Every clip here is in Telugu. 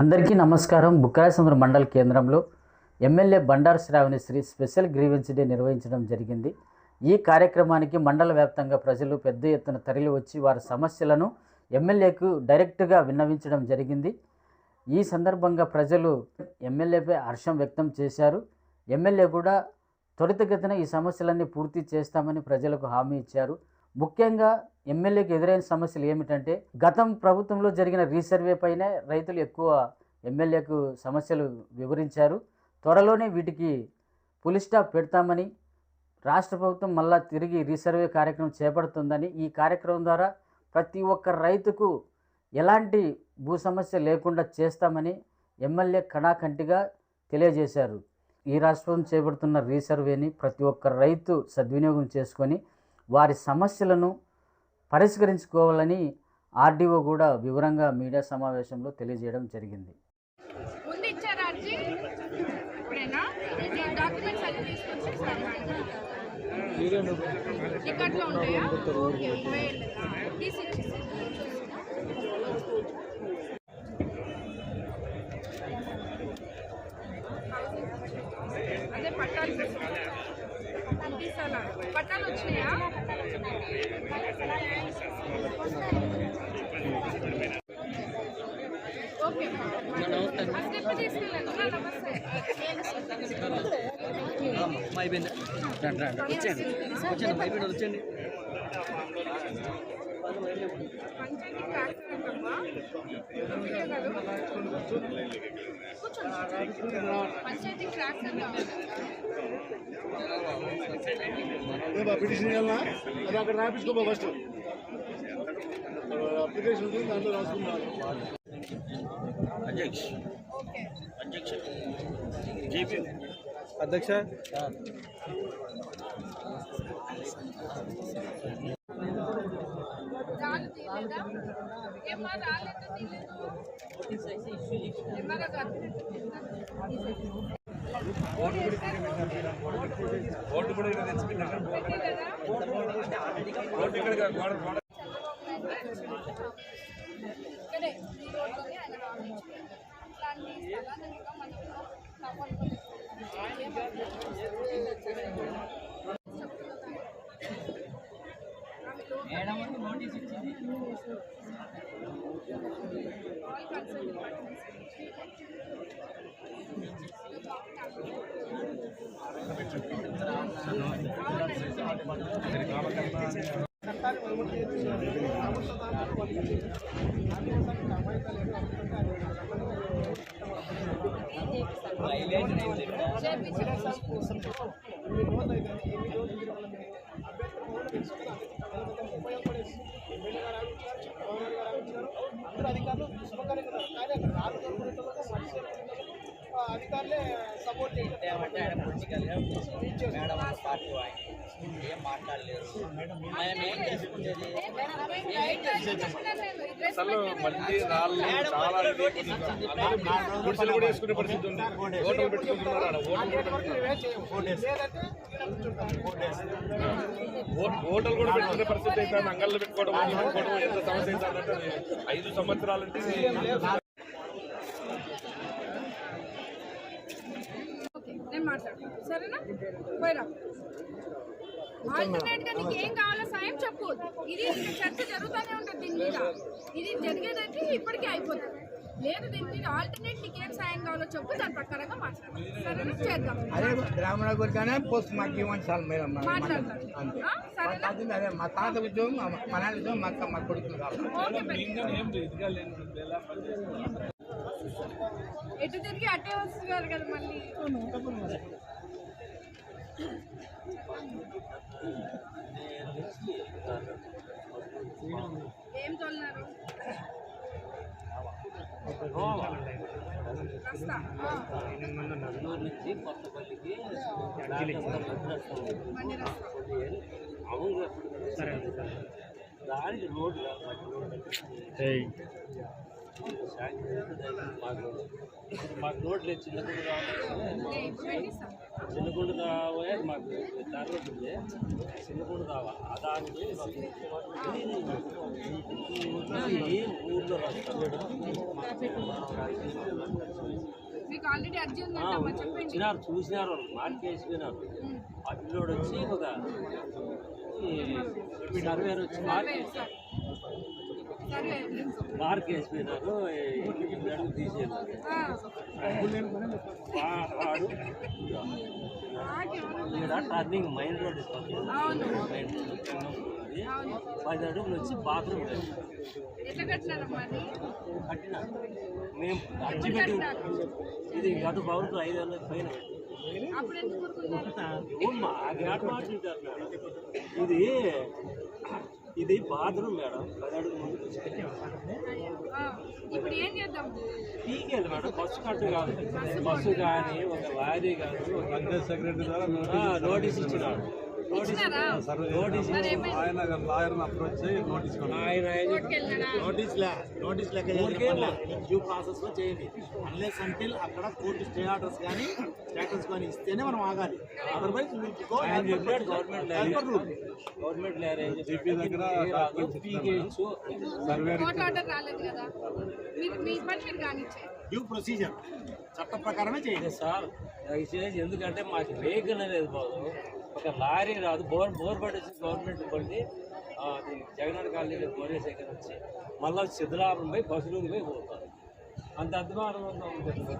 అందరికీ నమస్కారం. బుక్కరాయసముద్ర మండల కేంద్రంలో MLA Bandaru Sravani Sri special grievance day నిర్వహించడం జరిగింది. ఈ కార్యక్రమానికి మండల వ్యాప్తంగా ప్రజలు పెద్ద ఎత్తున తరలి వచ్చి వారి సమస్యలను ఎమ్మెల్యేకు డైరెక్ట్గా విన్నవించడం జరిగింది. ఈ సందర్భంగా ప్రజలు ఎమ్మెల్యేపై హర్షం వ్యక్తం చేశారు. ఎమ్మెల్యే కూడా త్వరితగతిన ఈ సమస్యలన్నీ పూర్తి చేస్తామని ప్రజలకు హామీ ఇచ్చారు. ముఖ్యంగా ఎమ్మెల్యేకి ఎదురైన సమస్యలు ఏమిటంటే గతం ప్రభుత్వంలో జరిగిన రీసర్వే పైనే రైతులు ఎక్కువ ఎమ్మెల్యేకు సమస్యలు వివరించారు. త్వరలోనే వీటికి పులి స్టాప్ పెడతామని రాష్ట్ర ప్రభుత్వం మళ్ళా తిరిగి రీసర్వే కార్యక్రమం చేపడుతుందని ఈ కార్యక్రమం ద్వారా ప్రతి ఒక్క రైతుకు ఎలాంటి భూ సమస్య లేకుండా చేస్తామని ఎమ్మెల్యే కణాకంటిగా తెలియజేశారు. ఈ రాష్ట్రం చేపడుతున్న రీసర్వేని ప్రతి ఒక్క రైతు సద్వినియోగం చేసుకొని వారి సమస్యలను పరిష్కరించుకోవాలని ఆర్డీఓ కూడా వివరంగా మీడియా సమావేశంలో తెలియజేయడం జరిగింది. అదే పట్టాలు పట్టాలు వచ్చినాయా? అయిపోయింది రండి రండి వచ్చేయండి వచ్చేయండి అయిపోయింది వచ్చేయండి పంచాయతీ ట్రాక్స్ ఏంటమ్మా అంతే కాదు కూర్చోండి పంచాయతీ ట్రాక్స్ ఎంత ఏమో పిటిషన్ ఇవ్వాలనా అది అక్కడ రాపించుకోబో ఫస్ట్ అప్లికేషన్ ఉంది దాంట్లో రాసుకున్నారు అధ్యక్ష. ఓకే అధ్యక్ష. జేపీ. అధ్యక్ష. తీయలేదా ఏమ్మా రాలేదు ఏమన్నా కాదు ఇక్కడే ఈ రోడ్లోనే ఆయన రాపించారు అట్లాంటి స్థలాన్ని ఆల్ కన్సర్న్ అందరూ అధికారులే సపోర్ట్ చేయలేదు మేడం ఒక పార్టీ ఆయన. ఏం మాట్లాడలేరు. ఆయన ఏం చేసుకునేది అసలు మళ్ళీ రాళ్ళు చాలా గుడిసెలు కూడా వేసుకునే పరిస్థితి ఉంది. హోటల్ పెట్టుకుంటున్నారు ఆడ హోటల్ హోటల్ కూడా పెట్టుకునే పరిస్థితి అయితే అంగళ్ళు పెట్టుకోవడం ఎంత సమస్య అయితే ఐదు సంవత్సరాలంటే ఓకే పోయిరా. ఆల్టర్నేట్గా నీకు ఏం కావాలో సాయం చెప్పు. ఇది చర్చ జరుగుతూనే ఉంటుంది దీని మీద. ఇది జరిగేదంటే ఇప్పటికే అయిపోతుంది. లేదు దీని మీద ఆల్టర్నేట్ నీకు ఏం సాయం కావాలో చెప్పు. దాని ప్రకారంగా మాట్లాడదాం సరేనా? చేద్దాం. అదే బ్రాహ్మణ గురికనే పోస్ట్ మాకు ఇవ్వండి సార్ మేడం. మాట్లాడతాం అదే మా తాత ఉద్యోగం మా నాన్న ఉద్యోగం మా అక్క మా కొడుకులు కావాలి. ఎటు తిరిగి అట్టే వస్తున్నారు కదా మళ్ళీ? ఏం తోలినారు? నెల్లూరు నుంచి కొత్తపల్లికి అవును దానికి రోడ్డు రోడ్డు. మాకు రోడ్లు చిన్న ఓకే, ఇప్పుడు పెట్టిస్తాం. చిన్నగుండు దావే మాకు టార్గెట్ ఉంది చిన్నగుండు దావా ఆ దానికి ఊర్లో వచ్చినారు చూసినారు వాళ్ళు మార్క్ వేసిపోయినారు ఆ పిల్లోడు వచ్చి ఒక సర్వేర్ వచ్చి మార్క్ వేసి- సరే మార్క్ వేసిపోయినారు బ్లడ్ తీసేయాలి వాడు. ఇక్కడ turning main road main road పది అడుగులు వచ్చి బాత్రూమ్ కట్టిన. మేము అర్జీ పెట్టి ఇది గత పౌరులు ఐదు వందల పైన మేడం ఇది ఇది బాత్రూమ్ మేడం. పది అడుగుల ముందు ఇప్పుడు ఏం చేద్దాం? పీకెళ్ళి మేడం. బస్సు కట్టు కాదు. బస్సు కానీ ఒక లారీ కానీ ఒక సెక్రటరీ ద్వారా ఆ, నోటీస్ ఇచ్చినాడు ఆయన లాయర్ని అప్రోచ్ చేయి నోటీస్ నోటీస్ లే నోటీస్ లెక్క? డ్యూ ప్రాసెస్లో చేయండి. అన్లెస్ అంటిల్ అక్కడ కోర్టు స్టే ఆర్డర్స్ కానీ స్టేటస్ కానీ ఇస్తేనే మనం ఆగాలి. అదర్వైజ్ గవర్నమెంట్ మీరు కానిచ్చారు డ్యూ ప్రొసీజర్ చట్ట ప్రకారమే చేయండి. సార్ దయచేసి ఎందుకంటే మాకు వెహికల్ అనేది పోదు ఒక లారీ రాదు. బోర్ బోర్ పడి వచ్చి గవర్నమెంట్ పడి అది జగన్నాథ్ కాలనీ బోరేస్ దగ్గర వచ్చి మళ్ళీ సిద్ధలాభం పోయి బస్సులు పోయి పోతారు. అంత అద్మానం ఉంటుంది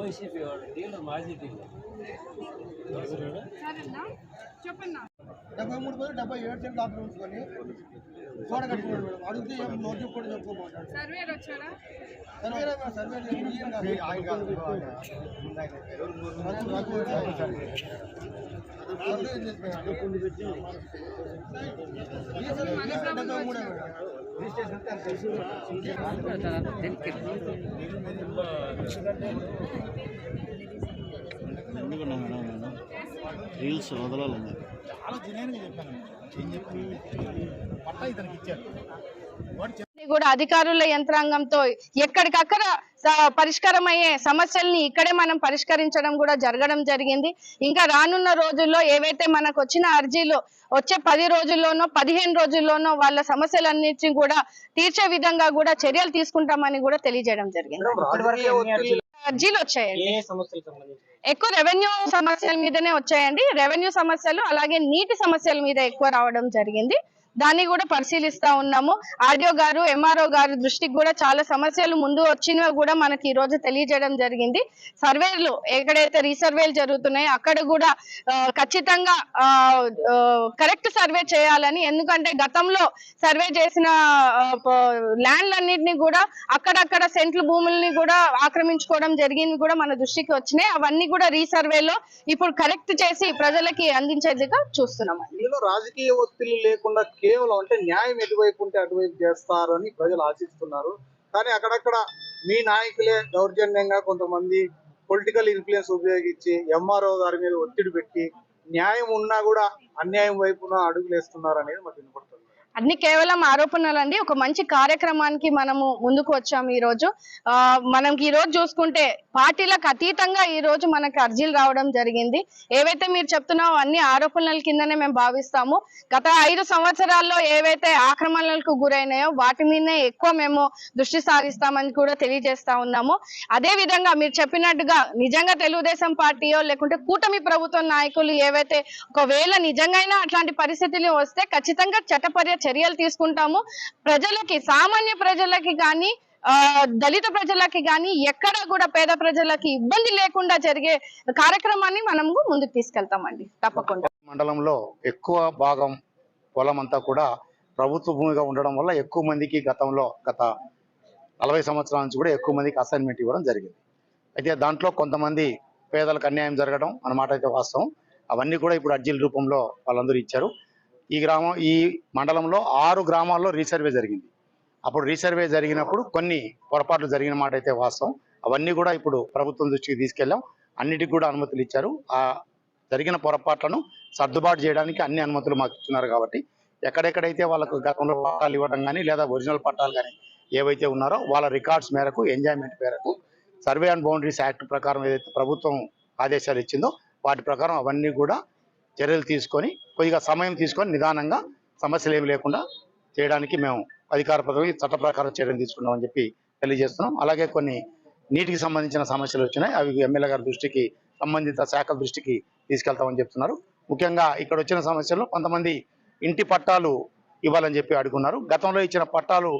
వైసీపీ వాడు డీలర్ మాజీ డీలర్. చెప్పన్నా? డెబ్బై మూడు పోయి డెబ్బై ఏడు సెంట్లు ఆఫర్ ఉంచుకొని గోడ కట్టుకున్నాడు మేడం అడిగితే ఏం నోటి కూడా చెప్పుకోమంటాడు సర్వేర్ వచ్చాడా సర్వే సర్వే ఈయన కాదు. ఆయన కాదు. రఘు- రఘు సర్వే ఏం చేసిపోయాడు? రీసెంట్ మన డెబ్బై ప్రభుత్వం మూడే మేడం. రీల్స్ వదలాలి చాలా చెప్పాను. ఏం పట్టా ఇతనికి వాడు కూడా అధికారుల యంత్రాంగంతో ఎక్కడికక్కడ స- పరిష్కారం అయ్యే సమస్యల్ని ఇక్కడే మనం పరిష్కరించడం కూడా జరగడం జరిగింది. ఇంకా రానున్న రోజుల్లో ఏవైతే మనకు వచ్చిన అర్జీలు వచ్చే పది రోజుల్లోనో పదిహేను రోజుల్లోనో వాళ్ళ సమస్యలన్నిటిని కూడా తీర్చే విధంగా కూడా చర్యలు తీసుకుంటామని కూడా తెలియజేయడం జరిగింది. అర్జీలు వచ్చాయండి. ఎక్కువ రెవెన్యూ సమస్యల మీదనే వచ్చాయండి. రెవెన్యూ సమస్యలు అలాగే నీటి సమస్యల మీద ఎక్కువ రావడం జరిగింది. దాన్ని కూడా పరిశీలిస్తా ఉన్నాము. ఆర్డిఓ గారు ఎంఆర్ఓ గారు దృష్టికి కూడా చాలా సమస్యలు ముందు వచ్చినవి కూడా మనకి ఈ రోజు తెలియజేయడం జరిగింది. సర్వేలు ఎక్కడైతే రీసర్వేలు జరుగుతున్నాయో అక్కడ కూడా ఖచ్చితంగా కరెక్ట్ సర్వే చేయాలని ఎందుకంటే గతంలో సర్వే చేసిన ల్యాండ్లన్నింటినీ కూడా అక్కడక్కడ సెంట్లు భూముల్ని కూడా ఆక్రమించుకోవడం జరిగింది కూడా మన దృష్టికి వచ్చినాయి. అవన్నీ కూడా రీసర్వేలో ఇప్పుడు కరెక్ట్ చేసి ప్రజలకి అందించేదిగా చూస్తున్నాం రాజకీయ ఒత్తిడి లేకుండా కేవలం అంటే న్యాయం ఎటువైపు ఉంటే అటువైపు చేస్తారు అని ప్రజలు ఆశిస్తున్నారు. కానీ అక్కడక్కడ మీ నాయకులే దౌర్జన్యంగా కొంతమంది పొలిటికల్ ఇన్ఫ్లుయెన్స్ ఉపయోగించి ఎంఆర్ఓ గారి మీద ఒత్తిడి పెట్టి న్యాయం ఉన్నా కూడా అన్యాయం వైపున అడుగులేస్తున్నారు అనేది మాకు వినపడుతుంది. అన్ని కేవలం ఆరోపణలండి. ఒక మంచి కార్యక్రమానికి మనము ముందుకు వచ్చాము ఈ రోజు ఆ, మనం ఈ రోజు చూసుకుంటే పార్టీలకు అతీతంగా ఈ రోజు మనకు అర్జీలు రావడం జరిగింది. ఏవైతే మీరు చెప్తున్నావో అన్ని ఆరోపణల కిందనే మేము భావిస్తాము. గత ఐదు సంవత్సరాల్లో ఏవైతే ఆక్రమణలకు గురైనాయో వాటి మీదనే ఎక్కువ మేము దృష్టి సారిస్తామని కూడా తెలియజేస్తా ఉన్నాము. అదే విధంగా మీరు చెప్పినట్టుగా నిజంగా తెలుగుదేశం పార్టీయో లేకుంటే కూటమి ప్రభుత్వ నాయకులు ఏవైతే ఒకవేళ నిజంగా అట్లాంటి పరిస్థితులు వస్తే ఖచ్చితంగా చట్టపర్య చర్యలు తీసుకుంటాము. ప్రజలకి సామాన్య ప్రజలకి కానీ దళిత ప్రజలకి కానీ ఎక్కడ కూడా పేద ప్రజలకి ఇబ్బంది లేకుండా జరిగే కార్యక్రమాన్ని మనము ముందుకు తీసుకెళ్తామండి. తప్పకుండా. మండలంలో ఎక్కువ భాగం పొలం అంతా కూడా ప్రభుత్వ భూమిగా ఉండడం వల్ల ఎక్కువ మందికి గతంలో గత నలభై సంవత్సరాల నుంచి కూడా ఎక్కువ మందికి అసైన్మెంట్ ఇవ్వడం జరిగింది. అయితే దాంట్లో కొంతమంది పేదలకు అన్యాయం జరగడం అన్నమాట అయితే వాస్తవం. అవన్నీ కూడా ఇప్పుడు అర్జీల రూపంలో వాళ్ళందరూ ఇచ్చారు. ఈ గ్రామం ఈ మండలంలో ఆరు గ్రామాల్లో రీసర్వే జరిగింది. అప్పుడు రీసర్వే జరిగినప్పుడు కొన్ని పొరపాట్లు జరిగిన మాట అయితే వాస్తవం. అవన్నీ కూడా ఇప్పుడు ప్రభుత్వం దృష్టికి తీసుకెళ్ళాం. అన్నిటికి కూడా అనుమతులు ఇచ్చారు. ఆ జరిగిన పొరపాట్లను సర్దుబాటు చేయడానికి అన్ని అనుమతులు మాకు ఇస్తున్నారు కాబట్టి ఎక్కడెక్కడైతే వాళ్ళకు గతంలో పట్టాలు ఇవ్వడం కానీ లేదా ఒరిజినల్ పట్టాలు కానీ ఏవైతే ఉన్నారో వాళ్ళ రికార్డ్స్ మేరకు ఎంజాయ్మెంట్ మేరకు సర్వే అండ్ బౌండరీస్ యాక్ట్ ప్రకారం ఏదైతే ప్రభుత్వం ఆదేశాలు ఇచ్చిందో వాటి ప్రకారం అవన్నీ కూడా చర్యలు తీసుకొని కొద్దిగా సమయం తీసుకొని నిదానంగా సమస్యలు ఏమి లేకుండా చేయడానికి మేము అధికార పదవి చట్ట ప్రకారం చర్యలు తీసుకున్నామని చెప్పి తెలియజేస్తున్నాం. అలాగే కొన్ని నీటికి సంబంధించిన సమస్యలు వచ్చినాయి అవి ఎమ్మెల్యే గారి దృష్టికి సంబంధిత శాఖల దృష్టికి తీసుకెళ్తామని చెప్తున్నారు. ముఖ్యంగా ఇక్కడ వచ్చిన సమస్యల్లో కొంతమంది ఇంటి పట్టాలు ఇవ్వాలని చెప్పి అడుగున్నారు. గతంలో ఇచ్చిన పట్టాలు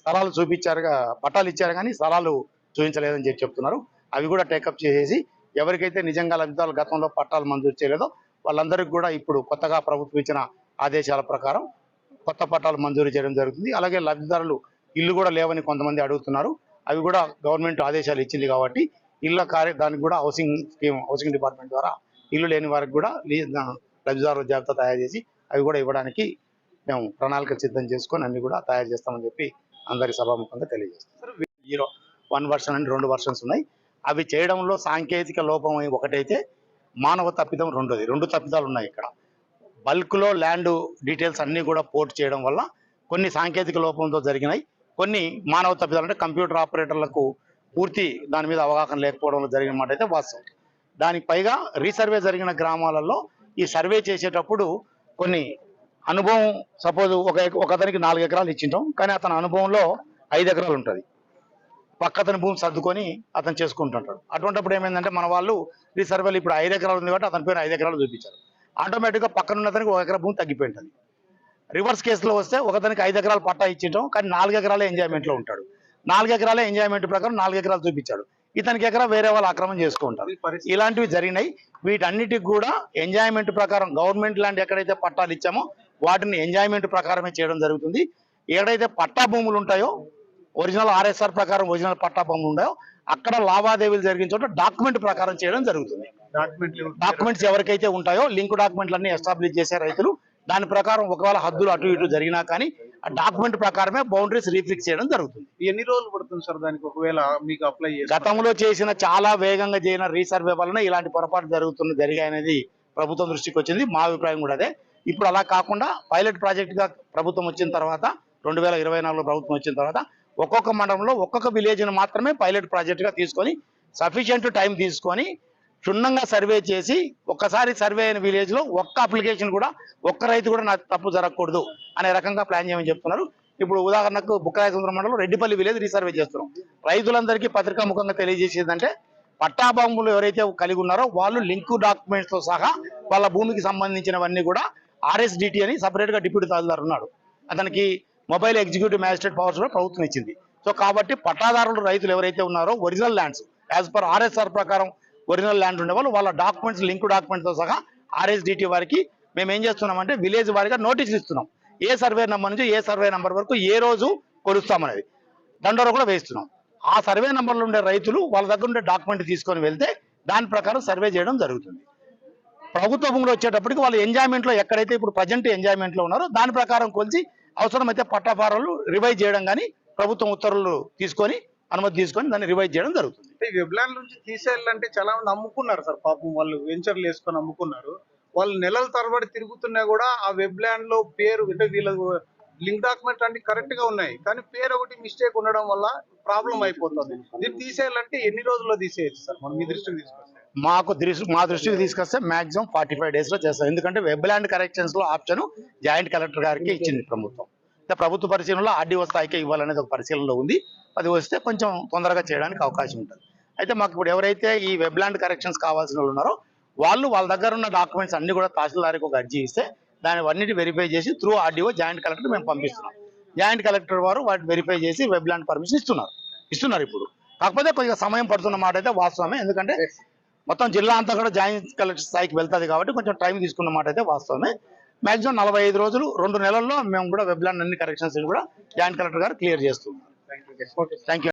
స్థలాలు చూపించారు పట్టాలు ఇచ్చారు కానీ స్థలాలు చూపించలేదని చెప్పి చెప్తున్నారు. అవి కూడా టేకప్ చేసేసి ఎవరికైతే నిజంగా లబ్ధిదారులు గతంలో పట్టాలు మంజూరు చేయలేదో వాళ్ళందరికీ కూడా ఇప్పుడు కొత్తగా ప్రభుత్వం ఇచ్చిన ఆదేశాల ప్రకారం కొత్త పట్టాలు మంజూరు చేయడం జరుగుతుంది. అలాగే లబ్ధిదారులు ఇల్లు కూడా లేవని కొంతమంది అడుగుతున్నారు. అవి కూడా గవర్నమెంట్ ఆదేశాలు ఇచ్చింది కాబట్టి ఇళ్ళ కార్య దానికి కూడా హౌసింగ్ స్కీమ్ హౌసింగ్ డిపార్ట్మెంట్ ద్వారా ఇల్లు లేని వారికి కూడా లబ్ధిదారుల జాబితా తయారు చేసి అవి కూడా ఇవ్వడానికి మేము ప్రణాళిక సిద్ధం చేసుకొని అన్ని కూడా తయారు చేస్తామని చెప్పి అందరి సభాముఖంగా తెలియజేస్తాం జీరో వన్ వర్షన్ అని రెండు వర్షన్స్ ఉన్నాయి. అవి చేయడంలో సాంకేతిక లోపం ఒకటైతే మానవ తప్పిదం రెండోది. రెండు తప్పిదాలు ఉన్నాయి ఇక్కడ. బల్క్లో ల్యాండ్ డీటెయిల్స్ అన్నీ కూడా పోర్ట్ చేయడం వల్ల కొన్ని సాంకేతిక లోపంతో జరిగినాయి. కొన్ని మానవ తప్పిదాలు అంటే కంప్యూటర్ ఆపరేటర్లకు పూర్తి దాని మీద అవగాహన లేకపోవడంలో జరిగిన మాట అయితే వాస్తవం. దానికి పైగా రీసర్వే జరిగిన గ్రామాలలో ఈ సర్వే చేసేటప్పుడు కొన్ని అనుభవం సపోజ్ ఒక ఎక- ఒక అతనికి నాలుగు ఎకరాలు ఇచ్చింటాం. కానీ అతని అనుభవంలో ఐదు ఎకరాలు ఉంటుంది. పక్క అతని భూమి సర్దుకొని అతను చేసుకుంటుంటాడు. అటువంటిప్పుడు ఏమైందంటే మన వాళ్ళు రీసర్వేలు ఇప్పుడు ఐదు ఎకరాలు ఉంది కాబట్టి అతని పేరు ఐదు ఎకరాలు చూపించారు. ఆటోమేటిక్గా పక్కన అతనికి ఒక ఎకరా భూమి తగ్గిపోయి ఉంటుంది రివర్స్ కేసులో వస్తే ఒకతనికి ఐదు ఎకరాలు పట్టా ఇచ్చింటాం కానీ నాలుగు ఎకరాలే ఎంజాయ్మెంట్లో ఉంటాడు. నాలుగు ఎకరాలే ఎంజాయ్మెంట్ ప్రకారం నాలుగు ఎకరాలు చూపించాడు. ఇతనికి ఎకరా వేరే వాళ్ళు ఆక్రమణ చేసుకుంటారు. ఇలాంటివి జరిగినాయి. వీటన్నిటికి కూడా ఎంజాయ్మెంట్ ప్రకారం గవర్నమెంట్ ల్యాండ్ ఎక్కడైతే పట్టాలు ఇచ్చామో వాటిని ఎంజాయ్మెంట్ ప్రకారమే చేయడం జరుగుతుంది. ఎక్కడైతే పట్టా భూములు ఉంటాయో ఒరిజినల్ ఆర్ఎస్ఆర్ ప్రకారం ఒరిజినల్ పట్టా భూములు ఉన్నాయో అక్కడ లావాదేవీలు జరిగిన చోట డాక్యుమెంట్ ప్రకారం చేయడం జరుగుతుంది. డాక్యుమెంట్స్ ఎవరికైతే ఉంటాయో లింక్ డాక్యుమెంట్లు అన్ని ఎస్టాబ్లిష్ చేసే రైతులు. దాని ప్రకారం ఒకవేళ హద్దులు అటు ఇటు జరిగినా కానీ ఆ డాక్యుమెంట్ ప్రకారమే బౌండరీస్ రీఫిక్స్ చేయడం జరుగుతుంది. ఎన్ని రోజులు పడుతుంది సార్ దానికి ఒకవేళ మీకు అప్లై గతంలో చేసిన చాలా వేగంగా చేయన రీసర్వే వలన ఇలాంటి పొరపాటు జరుగుతున్న జరిగాయనేది ప్రభుత్వం దృష్టికి వచ్చింది. మా అభిప్రాయం కూడా అదే. ఇప్పుడు అలా కాకుండా పైలట్ ప్రాజెక్ట్గా ప్రభుత్వం వచ్చిన తర్వాత రెండు వేల ఇరవై నాలుగులో ప్రభుత్వం వచ్చిన తర్వాత ఒక్కొక్క మండలంలో ఒక్కొక్క విలేజ్ను మాత్రమే పైలట్ ప్రాజెక్టుగా తీసుకొని సఫిషియంట్ టైం తీసుకొని క్షుణ్ణంగా సర్వే చేసి ఒక్కసారి సర్వే అయిన విలేజ్లో ఒక్క అప్లికేషన్ కూడా ఒక్క రైతు కూడా నాకు తప్పు జరగకూడదు అనే రకంగా ప్లాన్ చేయమని చెప్తున్నారు. ఇప్పుడు ఉదాహరణకు బుక్కరాయ మండలం రెడ్డిపల్లి విలేజ్ రీసర్వే చేస్తున్నాం. రైతులందరికీ పత్రికా ముఖంగా తెలియజేసేదంటే పట్టాభూములు ఎవరైతే కలిగి ఉన్నారో వాళ్ళు లింక్ డాక్యుమెంట్స్తో సహా వాళ్ళ భూమికి సంబంధించినవన్నీ కూడా ఆర్ఎస్డిటి అని సపరేట్గా డిప్యూటీ తహసీల్దార్ ఉన్నాడు. అతనికి మొబైల్ ఎగ్జిక్యూటివ్ మ్యాజిస్ట్రేట్ పవర్స్ కూడా ప్రభుత్వం ఇచ్చింది. సో కాబట్టి పట్టాదారులు రైతులు ఎవరైతే ఉన్నారో original lands as per RSR ప్రకారం ఒరిజినల్ ల్యాండ్ ఉండేవాళ్ళు వాళ్ళ డాక్యుమెంట్స్ లింక్ డాక్యుమెంట్తో సహా ఆర్ఎస్డిటి వారికి మేము ఏం చేస్తున్నామంటే విలేజ్ వారిగా నోటీసులు ఇస్తున్నాం. ఏ సర్వే నెంబర్ నుంచి ఏ సర్వే నెంబర్ వరకు ఏ రోజు కొలుస్తామనేది. దండోర కూడా వేస్తున్నాం ఆ సర్వే నెంబర్లో ఉండే రైతులు వాళ్ళ దగ్గర ఉండే డాక్యుమెంట్ తీసుకొని వెళ్తే దాని ప్రకారం సర్వే చేయడం జరుగుతుంది. ప్రభుత్వ భూములు వచ్చేటప్పటికి వాళ్ళు ఎంజాయ్మెంట్లో ఎక్కడైతే ఇప్పుడు ప్రజెంట్ ఎంజాయ్మెంట్లో ఉన్నారో దాని ప్రకారం కొలిచి అవసరమైతే పట్టాఫారాలు రివైజ్ చేయడం కానీ ప్రభుత్వం ఉత్తర్వులు తీసుకొని అనుమతి తీసుకొని దాన్ని రివైజ్ చేయడం జరుగుతుంది. వెబ్లాండ్ నుంచి తీసేయాలంటే చాలా మంది అమ్ముకున్నారు సార్. పాపం వాళ్ళు వెంచర్లు వేసుకొని అమ్ముకున్నారు వాళ్ళు నెలల తరబడి తిరుగుతున్నా కూడా ఆ వెబ్లాండ్లో పేరు అంటే వీళ్ళ లింక్ డాక్యుమెంట్ అన్ని కరెక్ట్గా ఉన్నాయి. కానీ పేరు ఒకటి మిస్టేక్ ఉండడం వల్ల ప్రాబ్లం అయిపోతుంది. దీన్ని తీసేయాలంటే ఎన్ని రోజుల్లో తీసేయచ్చు సార్? మనం మీ దృష్టికి తీసుకొస్తే. మాకు మా దృష్టికి తీసుకొస్తే మాక్సిమం ఫార్టీ ఫైవ్ డేస్లో చేస్తాం ఎందుకంటే వెబ్ ల్యాండ్ కరెక్షన్స్లో ఆప్షన్ జాయింట్ కలెక్టర్ గారికి ఇచ్చింది ప్రభుత్వం. ప్రభుత్వ పరిశీలనలో ఆర్డీఓ స్థాయికి ఇవ్వాలనేది ఒక పరిశీలనలో ఉంది. అది వస్తే కొంచెం తొందరగా చేయడానికి అవకాశం ఉంటుంది. అయితే మాకు ఇప్పుడు ఎవరైతే ఈ వెబ్ ల్యాండ్ కరెక్షన్స్ కావాల్సిన వాళ్ళు ఉన్నారో వాళ్ళు వాళ్ళ దగ్గర ఉన్న డాక్యుమెంట్స్ అన్ని కూడా తహసీల్దారికి ఒక అర్జీ ఇస్తే దాని అన్నిటి వెరిఫై చేసి త్రూ ఆర్డీఓ జాయింట్ కలెక్టర్ మేము పంపిస్తున్నాం. జాయింట్ కలెక్టర్ వారు వాటిని వెరిఫై చేసి వెబ్ ల్యాండ్ పర్మిషన్ ఇస్తున్నారు. ఇస్తున్నారు ఇప్పుడు. కాకపోతే కొద్దిగా సమయం పడుతున్న మాట అయితే వాస్తవమే. ఎందుకంటే మొత్తం జిల్లా అంతా కూడా జాయింట్ కలెక్టర్ స్థాయికి వెళ్తుంది కాబట్టి కొంచెం టైం తీసుకున్న మాట అయితే వాస్తవమే. మాక్సిమం నలభై ఐదు రోజులు రెండు నెలల్లో మేము కూడా వెబ్ ల్యాండ్ అన్ని కరెక్షన్స్ కూడా జాయింట్ కలెక్టర్ గారు క్లియర్ చేస్తున్నాం థ్యాంక్ యూ